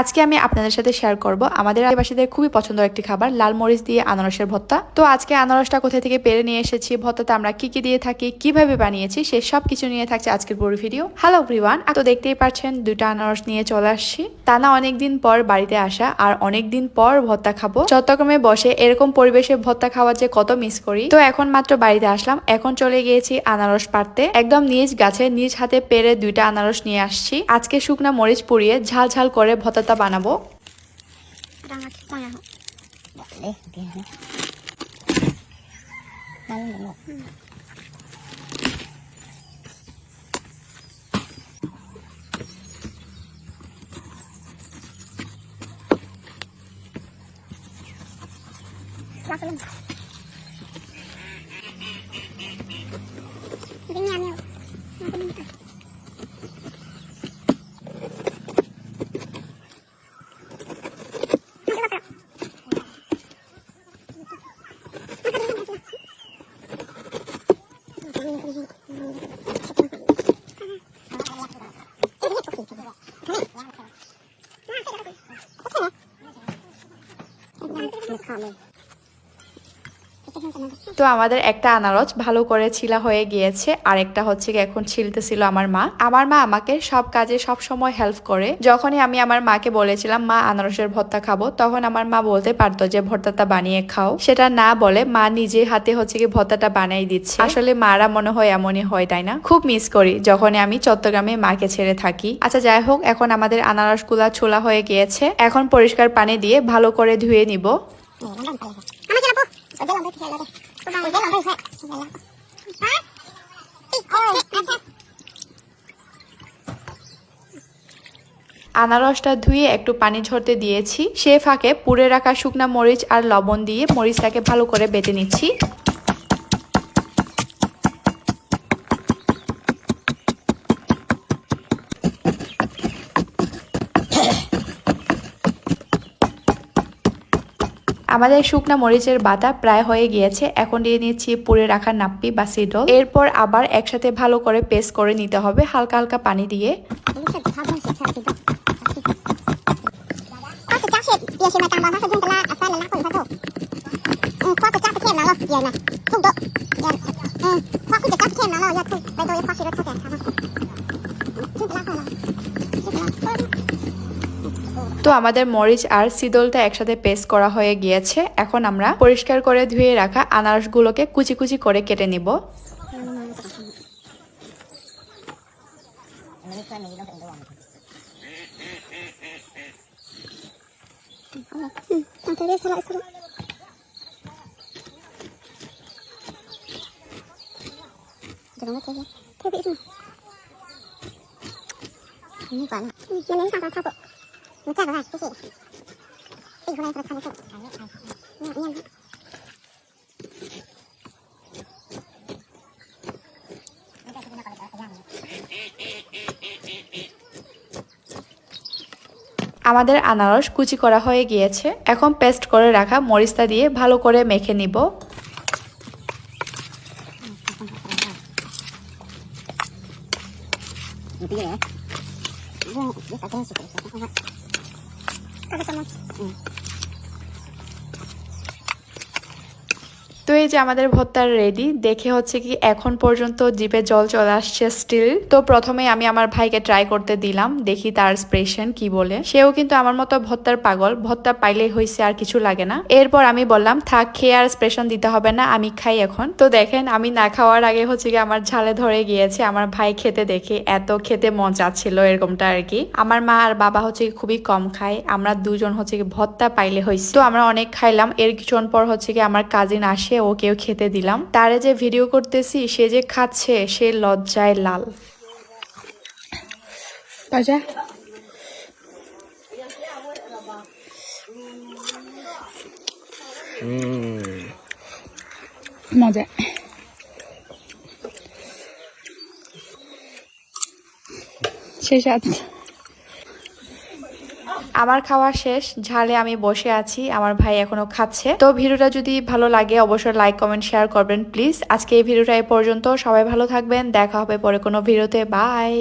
আজকে আমি আপনাদের সাথে শেয়ার করব। আমাদের আদিবাসীদের খুবই পছন্দের একটি খাবার, লাল মরিচ দিয়ে আনারসের ভর্তা। তো আজকে আনারসটা কোথা থেকে পেরে নিয়ে এসেছি, ভর্তাতে আমরা কি কি দিয়ে থাকি, কীভাবে বানিয়েছি, সে সব কিছু নিয়ে থাকছে আজকের পুরো ভিডিও হ্যালো এভরিওয়ান তো দেখতেই পাচ্ছেন দুটো আনারস নিয়ে চলে আসছি। তা না, অনেকদিন পর বাড়িতে আসা আর অনেকদিন পর ভর্তা খাব। চট্টগ্রামে বসে এরকম পরিবেশে ভর্তা খাওয়া যে কত মিস করি। তো এখন মাত্র বাড়িতে আসলাম, এখন চলে গিয়েছি আনারস পাড়তে। একদম নিজ গাছে, নিজ হাতে পেরে দুইটা আনারস নিয়ে আসছি। আজকে শুকনা মরিচ পুড়িয়ে ঝাল ঝাল করে ভর্তাটা বানাবো Rangat mana? Boleh, dia ni. Lalu dulu. Langsung. Ini nyamil. Comment. তো আমাদের একটা আনারস ভালো করে ছিলা হয়ে গিয়েছে আর একটা হচ্ছে কি এখন ছিলতেছিল আমার মা। আমার মা আমাকে সব কাজে সব সময় হেল্প করে। যখনই আমি আমার মাকে বলেছিলাম, মা, আনারসের ভর্তা খাব, তখন আমার মা বলতে পারতো যে, ভর্তাটা বানিয়ে খাও। সেটা না বলে মা নিজে হাতে হচ্ছে কি ভর্তাটা বানাই দিচ্ছে। আসলে মারা মনে হয় এমনই হয়, তাই না? খুব মিস করি যখন আমি চট্টগ্রামে মাকে ছেড়ে থাকি। আচ্ছা যাই হোক, এখন আমাদের আনারসগুলা ছোলা হয়ে গিয়েছে। এখন পরিষ্কার পানি দিয়ে ভালো করে ধুয়ে নিব। আনারসটা ধুয়ে একটু পানি ঝরতে দিয়েছি। সে ফাঁকে পুড়ে রাখা শুকনা মরিচ আর লবণ দিয়ে মরিচটাকে ভালো করে বেটে নিচ্ছি। আমাদের শুকনা মরিচের বাতা প্রায় হয়ে গিয়েছে, এখন দিয়ে নিচ্ছি পুড়ে রাখা নাপ্পি বা সিডল। এরপর আবার একসাথে ভালো করে পেস্ট করে নিতে হবে হালকা হালকা পানি দিয়ে। তো আমাদের মরিচ আর সিদলটা একসাথে পেস্ট করা হয়ে গিয়েছে এখন আমরা পরিষ্কার করে ধুয়ে রাখা আনারসগুলোকে কুচি কুচি করে কেটে নিব। Hmm, আমাদের আনারস কুচি করা হয়ে গিয়েছে। এখন পেস্ট করে রাখা মরিচটা দিয়ে ভালো করে মেখে নিব। 看个香吗嗯。তো এই যে আমাদের ভর্তার রেডি দেখে হচ্ছে কি এখন পর্যন্ত জিভে জল চলে আসছে স্টিল তো প্রথমে আমি আমার ভাইকে ট্রাই করতে দিলাম, দেখি তার স্প্রেশন কি বলে। সেও কিন্তু আমার মতো ভর্তার পাগল ভর্তা পাইলেই হয়েছে আর কিছু লাগে না। এরপর আমি বললাম, থাক, খেয়ে আর স্প্রেশন দিতে হবে না, আমি খাই এখন। তো দেখেন, আমি না খাওয়ার আগে হচ্ছে কি আমার ঝালে ধরে গিয়েছে, আমার ভাই খেতে দেখে এত খেতে মন চাচ্ছিল এরকমটা আর কি। আমার মা আর বাবা হচ্ছে কি খুবই কম খায়, আমরা দুজন হচ্ছে কি ভর্তা পাইলে হয়েছে তো আমরা অনেক খাইলাম, এর কিছুক্ষণ পর হচ্ছে কি আমার কাজিন আসে ওকেও খেতে দিলাম। তারে যে ভিডিও করতেছি সে যে খাচ্ছে সে লজ্জায় লাল। বাজা মজা। শেষ আছে আমার খাওয়া শেষ, ঝালে আমি বসে আছি, আমার ভাই এখনও খাচ্ছে। তো ভিডিওটা যদি ভালো লাগে, অবশ্যই লাইক কমেন্ট শেয়ার করবেন প্লিজ আজকে এই ভিডিওটা এ পর্যন্ত। সবাই ভালো থাকবেন, দেখা হবে পরে কোনো ভিডিওতে। বাই